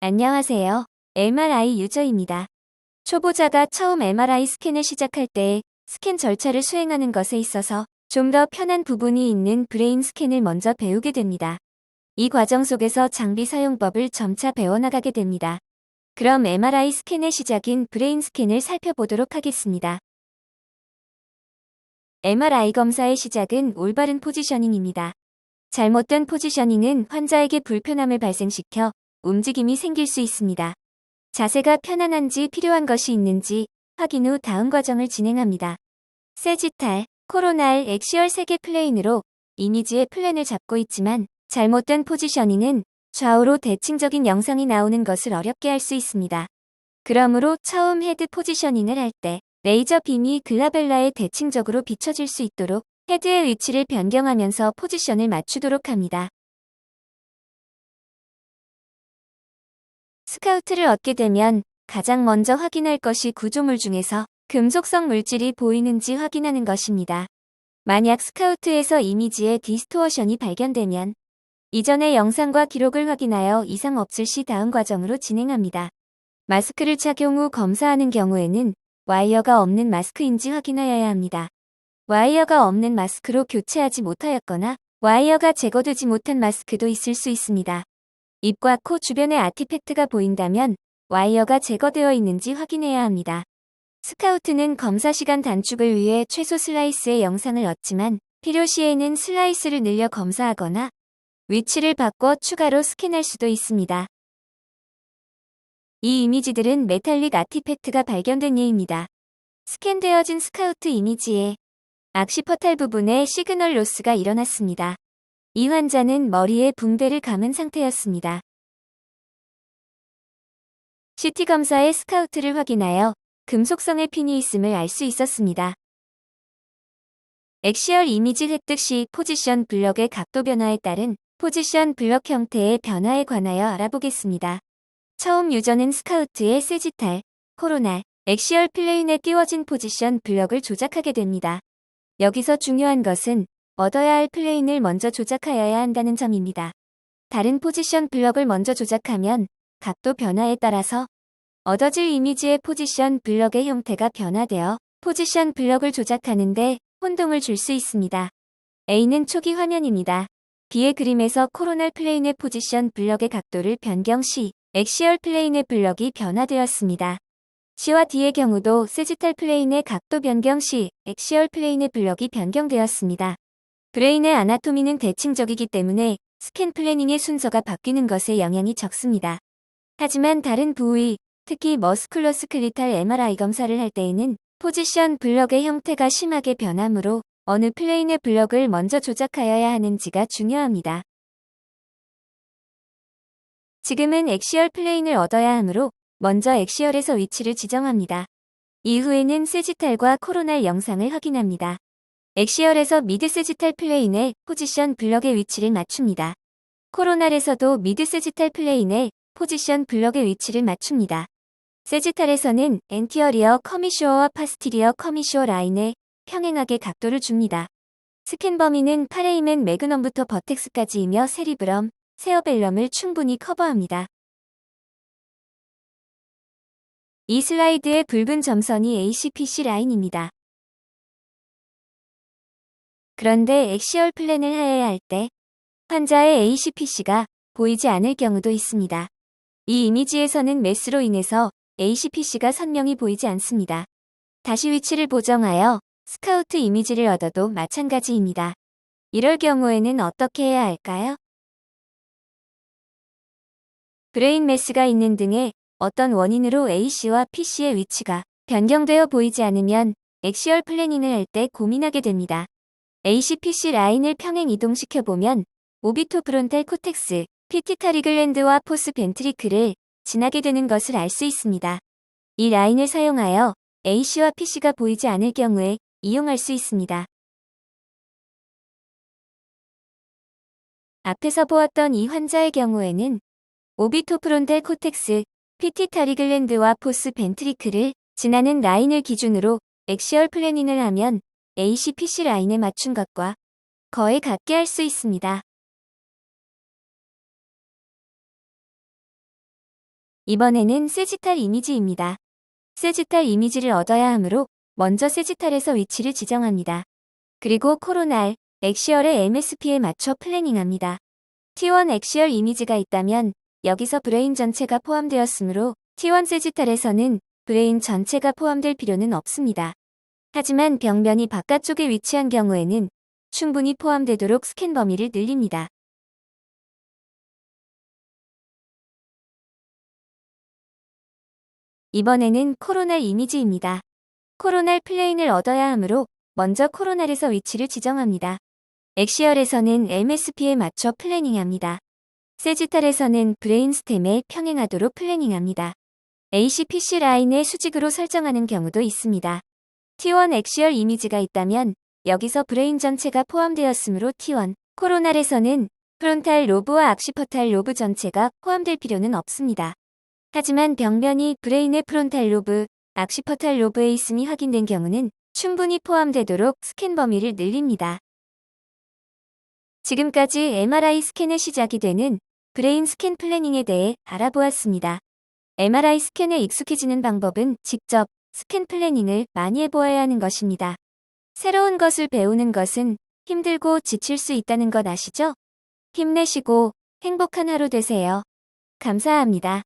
안녕하세요. MRI 유저입니다. 초보자가 처음 MRI 스캔을 시작할 때 스캔 절차를 수행하는 것에 있어서 좀 더 편한 부분이 있는 브레인 스캔을 먼저 배우게 됩니다. 이 과정 속에서 장비 사용법을 점차 배워나가게 됩니다. 그럼 MRI 스캔의 시작인 브레인 스캔을 살펴보도록 하겠습니다. MRI 검사의 시작은 올바른 포지셔닝입니다. 잘못된 포지셔닝은 환자에게 불편함을 발생시켜 움직임이 생길 수 있습니다. 자세가 편안한지 필요한 것이 있는지 확인 후 다음 과정을 진행합니다. 세지탈, 코로날, 엑시얼 3개 플레인으로 이미지의 플랜을 잡고 있지만 잘못된 포지셔닝은 좌우로 대칭적인 영상이 나오는 것을 어렵게 할 수 있습니다. 그러므로 처음 헤드 포지셔닝을 할 때 레이저 빔이 글라벨라에 대칭적으로 비춰질 수 있도록 헤드의 위치를 변경하면서 포지션을 맞추도록 합니다. 스카우트를 얻게 되면 가장 먼저 확인할 것이 구조물 중에서 금속성 물질이 보이는지 확인하는 것입니다. 만약 스카우트에서 이미지의 디스토어션이 발견되면 이전의 영상과 기록을 확인하여 이상 없을 시 다음 과정으로 진행합니다. 마스크를 착용 후 검사하는 경우에는 와이어가 없는 마스크인지 확인하여야 합니다. 와이어가 없는 마스크로 교체하지 못하였거나 와이어가 제거되지 못한 마스크도 있을 수 있습니다. 입과 코 주변에 아티팩트가 보인다면 와이어가 제거되어 있는지 확인해야 합니다. 스카우트는 검사 시간 단축을 위해 최소 슬라이스의 영상을 얻지만 필요시에는 슬라이스를 늘려 검사하거나 위치를 바꿔 추가로 스캔할 수도 있습니다. 이 이미지들은 메탈릭 아티팩트가 발견된 예입니다. 스캔되어진 스카우트 이미지에 악시퍼탈 부분에 시그널 로스가 일어났습니다. 이 환자는 머리에 붕대를 감은 상태였습니다. CT 검사의 스카우트를 확인하여 금속성의 핀이 있음을 알 수 있었습니다. 엑시얼 이미지 획득 시 포지션 블럭의 각도 변화에 따른 포지션 블럭 형태의 변화에 관하여 알아보겠습니다. 처음 유저는 스카우트의 세지탈, 코로날, 엑시얼 플레인에 띄워진 포지션 블럭을 조작하게 됩니다. 여기서 중요한 것은 얻어야 할 플레인을 먼저 조작하여야 한다는 점입니다. 다른 포지션 블럭을 먼저 조작하면 각도 변화에 따라서 얻어질 이미지의 포지션 블럭의 형태가 변화되어 포지션 블럭을 조작하는데 혼동을 줄 수 있습니다. A는 초기 화면입니다. B의 그림에서 코로날 플레인의 포지션 블럭의 각도를 변경 시 엑시얼 플레인의 블럭이 변화되었습니다. C와 D의 경우도 세지탈 플레인의 각도 변경 시 엑시얼 플레인의 블럭이 변경되었습니다. 브레인의 아나토미는 대칭적이기 때문에 스캔 플래닝의 순서가 바뀌는 것에 영향이 적습니다. 하지만 다른 부위, 특히 머스쿨러스클리탈 MRI 검사를 할 때에는 포지션 블럭의 형태가 심하게 변하므로 어느 플레인의 블럭을 먼저 조작하여야 하는지가 중요합니다. 지금은 엑시얼 플레인을 얻어야 하므로 먼저 엑시얼에서 위치를 지정합니다. 이후에는 세지탈과 코로날 영상을 확인합니다. 엑시얼에서 미드 세지탈 플레인의 포지션 블럭의 위치를 맞춥니다. 코로날에서도 미드 세지탈 플레인의 포지션 블럭의 위치를 맞춥니다. 세지탈에서는 엔티어리어 커미쇼어와 파스티리어 커미쇼어 라인에 평행하게 각도를 줍니다. 스캔 범위는 파레이멘 매그넘부터 버텍스까지이며 세리브럼, 세어벨럼을 충분히 커버합니다. 이 슬라이드의 붉은 점선이 ACPC 라인입니다. 그런데 엑시얼 플랜을 하여야 할때 환자의 ACPC가 보이지 않을 경우도 있습니다. 이 이미지에서는 메스로 인해서 ACPC가 선명히 보이지 않습니다. 다시 위치를 보정하여 스카우트 이미지를 얻어도 마찬가지입니다. 이럴 경우에는 어떻게 해야 할까요? 브레인 메스가 있는 등의 어떤 원인으로 A씨와 P씨의 위치가 변경되어 보이지 않으면 엑시얼 플래닝을 할 때 고민하게 됩니다. ACPC 라인을 평행 이동시켜보면 오비토 프론탈 코텍스, 피티타리 글랜드와 포스 벤트리클을 지나게 되는 것을 알 수 있습니다. 이 라인을 사용하여 A씨와 P씨가 보이지 않을 경우에 이용할 수 있습니다. 앞에서 보았던 이 환자의 경우에는 오비토프론탈 코텍스, 피티타리 글랜드와 포스 벤트리클을 지나는 라인을 기준으로 엑시얼 플래닝을 하면 ACPC 라인에 맞춘 것과 거의 같게 할 수 있습니다. 이번에는 세지탈 이미지입니다. 세지탈 이미지를 얻어야 하므로 먼저 세지탈에서 위치를 지정합니다. 그리고 코로날, 엑시얼의 MSP에 맞춰 플래닝합니다. T1 엑시얼 이미지가 있다면 여기서 브레인 전체가 포함되었으므로 T1 세지탈에서는 브레인 전체가 포함될 필요는 없습니다. 하지만 벽면이 바깥쪽에 위치한 경우에는 충분히 포함되도록 스캔 범위를 늘립니다. 이번에는 코로날 이미지입니다. 코로날 플레인을 얻어야 하므로 먼저 코로날에서 위치를 지정합니다. 엑시얼에서는 MSP에 맞춰 플래닝합니다. 세지탈에서는 브레인스템에 평행하도록 플래닝합니다. ACPC 라인의 수직으로 설정하는 경우도 있습니다. T1 엑시얼 이미지가 있다면 여기서 브레인 전체가 포함되었으므로 T1 코로날에서는 프론탈 로브와 악시퍼탈 로브 전체가 포함될 필요는 없습니다. 하지만 벽면이 브레인의 프론탈 로브, 악시퍼탈 로브에 있음이 확인된 경우는 충분히 포함되도록 스캔 범위를 늘립니다. 지금까지 MRI 스캔의 시작이 되는 브레인 스캔 플래닝에 대해 알아보았습니다. MRI 스캔에 익숙해지는 방법은 직접 스캔 플래닝을 많이 해보아야 하는 것입니다. 새로운 것을 배우는 것은 힘들고 지칠 수 있다는 것 아시죠? 힘내시고 행복한 하루 되세요. 감사합니다.